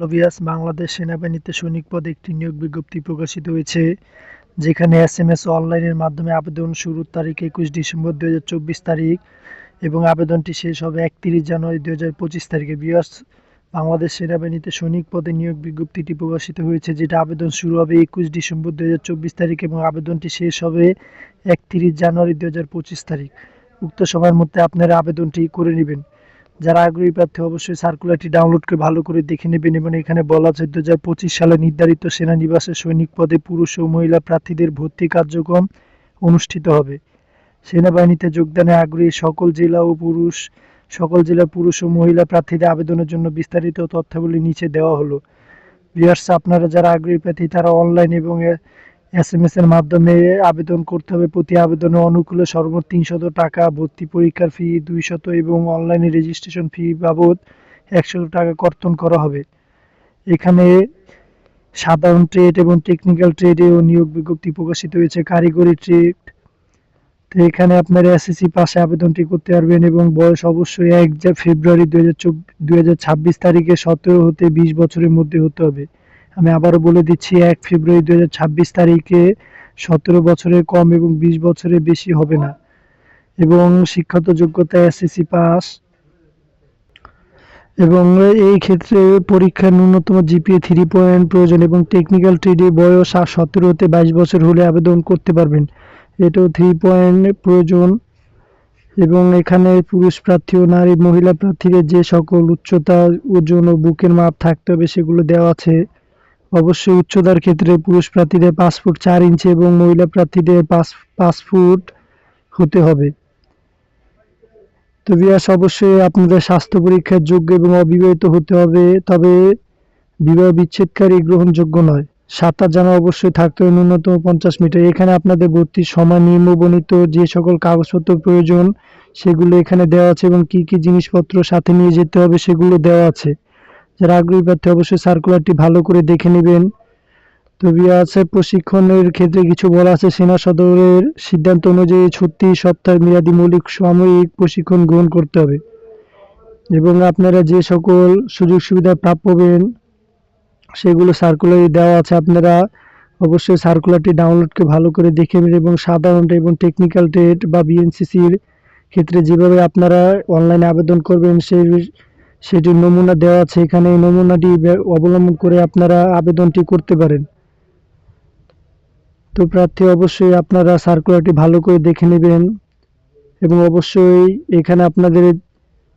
লবিয়াস বাংলাদেশ সেনাবাহিনীতে সৈনিক পদে একটি নিয়োগ বিজ্ঞপ্তি প্রকাশিত হয়েছে, যেখানে এস এম এস অনলাইনের মাধ্যমে আবেদন শুরুর তারিখ একুশ ডিসেম্বর দু হাজার চব্বিশ তারিখ এবং আবেদনটি শেষ হবে একত্রিশ জানুয়ারি দু হাজার পঁচিশ তারিখে। বিয়ার্স, বাংলাদেশ সেনাবাহিনীতে সৈনিক পদে নিয়োগ বিজ্ঞপ্তিটি প্রকাশিত হয়েছে, যেটা আবেদন শুরু হবে একুশ ডিসেম্বর দু হাজার চব্বিশ তারিখ এবং আবেদনটি শেষ হবে একত্রিশ জানুয়ারি দু হাজার পঁচিশ তারিখ। উক্ত সময়ের মধ্যে আপনারা আবেদনটি করে নেবেন। যারা আগ্রহী প্রার্থী, অবশ্যই সার্কুলারটি ডাউনলোড করে ভালো করে দেখে নেবেন এবং এখানে বলা আছে দু হাজার পঁচিশ সালে নির্ধারিত সেনানিবাসে সৈনিক পদে পুরুষ ও মহিলা প্রার্থীদের ভর্তি কার্যক্রম অনুষ্ঠিত হবে। সেনাবাহিনীতে যোগদানে আগ্রহী সকল জেলা ও পুরুষ, সকল জেলা পুরুষ ও মহিলা প্রার্থীদের আবেদনের জন্য বিস্তারিত তথ্যাবলী নিচে দেওয়া হলো। ভিউয়ার্স আপনারা যারা আগ্রহী প্রার্থী, তারা অনলাইন এবং এস এর মাধ্যমে আবেদন করতে হবে। প্রতি আবেদনে অনুকূলে সর্বোচ্চ তিনশত টাকা, ভর্তি পরীক্ষার ফি দুইশত এবং অনলাইনে রেজিস্ট্রেশন ফি বাবদ একশত টাকা কর্তন করা হবে। এখানে সাধারণ ট্রেড এবং টেকনিক্যাল ট্রেডেও নিয়োগ বিজ্ঞপ্তি প্রকাশিত হয়েছে। কারিগরি ট্রেড তো এখানে আপনারা এসএসসি পাশে আবেদনটি করতে পারবেন এবং বয়স অবশ্যই এক ফেব্রুয়ারি দুই হাজার তারিখে সতেরো হতে বিশ বছরের মধ্যে হতে হবে। আমি আবারও বলে দিচ্ছি, এক ফেব্রুয়ারি দু হাজার ছাব্বিশ তারিখে সতেরো বছরের কম এবং বিশ বছরের বেশি হবে না। এবং শিক্ষাগত যোগ্যতা এসএসসি পাস এবং এই ক্ষেত্রে পরীক্ষার ন্যূনতম জিপিএ থ্রি পয়েন্ট প্রয়োজন এবং টেকনিক্যাল ট্রেডে বয়স আর সতেরো হতে বাইশ বছর হলে আবেদন করতে পারবেন। এটাও থ্রি পয়েন্ট প্রয়োজন। এবং এখানে পুরুষ প্রার্থী ও নারী মহিলা প্রার্থীদের যে সকল উচ্চতা, ওজন ও বুকের মাপ থাকতে হবে সেগুলো দেওয়া আছে। অবশ্যই উচ্চতার ক্ষেত্রে পুরুষ প্রার্থীদের পাঁচ ফুট চার ইঞ্চি এবং মহিলা প্রার্থীদের পাঁচ পাঁচ ফুট হতে হবে। তো বিয়াস, অবশ্যই আপনাদের স্বাস্থ্য পরীক্ষার যোগ্য এবং অবিবাহিত হতে হবে, তবে বিবাহ বিচ্ছেদকারী গ্রহণযোগ্য নয়। সাঁতার জানা অবশ্যই থাকতে হবে, ন্যূনতম পঞ্চাশ মিটার। এখানে আপনাদের ভর্তির সময় নিম্নবণিত যে সকল কাগজপত্র প্রয়োজন, সেগুলো এখানে দেওয়া আছে এবং কি কি জিনিসপত্র সাথে নিয়ে যেতে হবে, সেগুলো দেওয়া আছে। যারা আগ্রহী প্রার্থী অবশ্যই সার্কুলারটি ভালো করে দেখে নেবেন। তো আছে প্রশিক্ষণের ক্ষেত্রে কিছু বলা আছে। সেনা সদরের সিদ্ধান্ত অনুযায়ী ছত্রিশ সপ্তাহের মেয়াদী মৌলিক সাময়িক প্রশিক্ষণ গ্রহণ করতে হবে। এবং আপনারা যে সকল সুযোগ সুবিধা প্রাপ্য হবেন, সেগুলো সার্কুলারে দেওয়া আছে। আপনারা অবশ্যই সার্কুলারটি ডাউনলোডকে ভালো করে দেখে নেবেন এবং সাধারণ এবং টেকনিক্যাল ট্রেড বা বিএনসিসির ক্ষেত্রে যেভাবে আপনারা অনলাইনে আবেদন করবেন, সেই সেটির নমুনা দেওয়া আছে। এখানে এই নমুনাটি অবলম্বন করে আপনারা আবেদনটি করতে পারেন। তো প্রার্থী, অবশ্যই আপনারা সার্কুলারটি ভালো করে দেখে নেবেন এবং অবশ্যই এখানে আপনাদের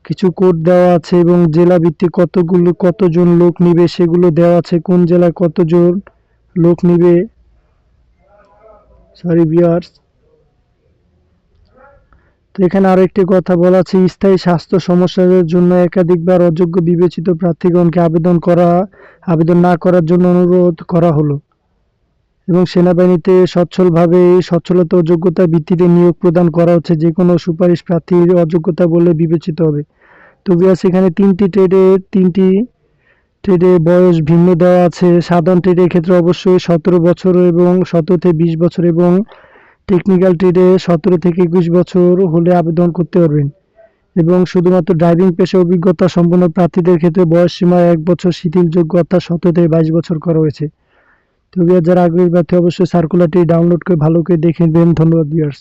কিছু কোড দেওয়া আছে এবং জেলা ভিত্তিক কতগুলো, কতজন লোক নিবে সেগুলো দেওয়া আছে। কোন জেলায় কতজন লোক নিবে? সরি বিয়ার্স তো এখানে আরও একটি কথা বলা আছে, স্থায়ী স্বাস্থ্য সমস্যার জন্য একাধিকবার অযোগ্য বিবেচিত প্রার্থীগণকে আবেদন করা, আবেদন না করার জন্য অনুরোধ করা হলো। এবং সেনাবাহিনীতে সচ্ছলভাবে সচ্ছলতা ও যোগ্যতা ভিত্তিতে নিয়োগ প্রদান করা হচ্ছে যে কোনো সুপারিশ প্রার্থীর অযোগ্যতা বলে বিবেচিত হবে। তো বিয়াস এখানে তিনটি ট্রেডে তিনটি ট্রেডে বয়স ভিন্ন দেওয়া আছে। সাধারণ ট্রেডের ক্ষেত্রে অবশ্যই সতেরো বছর এবং সতেরো থেকে বিশ বছর এবং টেকনিক্যাল ট্রেডে সতেরো থেকে একুশ বছর হলে আবেদন করতে পারবেন। এবং শুধুমাত্র ড্রাইভিং পেশা অভিজ্ঞতা সম্পন্ন প্রার্থীদের ক্ষেত্রে বয়স সীমা এক বছর শিথিলযোগ্য অর্থাৎ সতেরো থেকে বাইশ বছর করা হয়েছে। তো যারা আগ্রহী প্রার্থী, অবশ্যই সার্কুলারটি ডাউনলোড করে ভালো করে দেখে নেবেন। ধন্যবাদ ভিউয়ার্স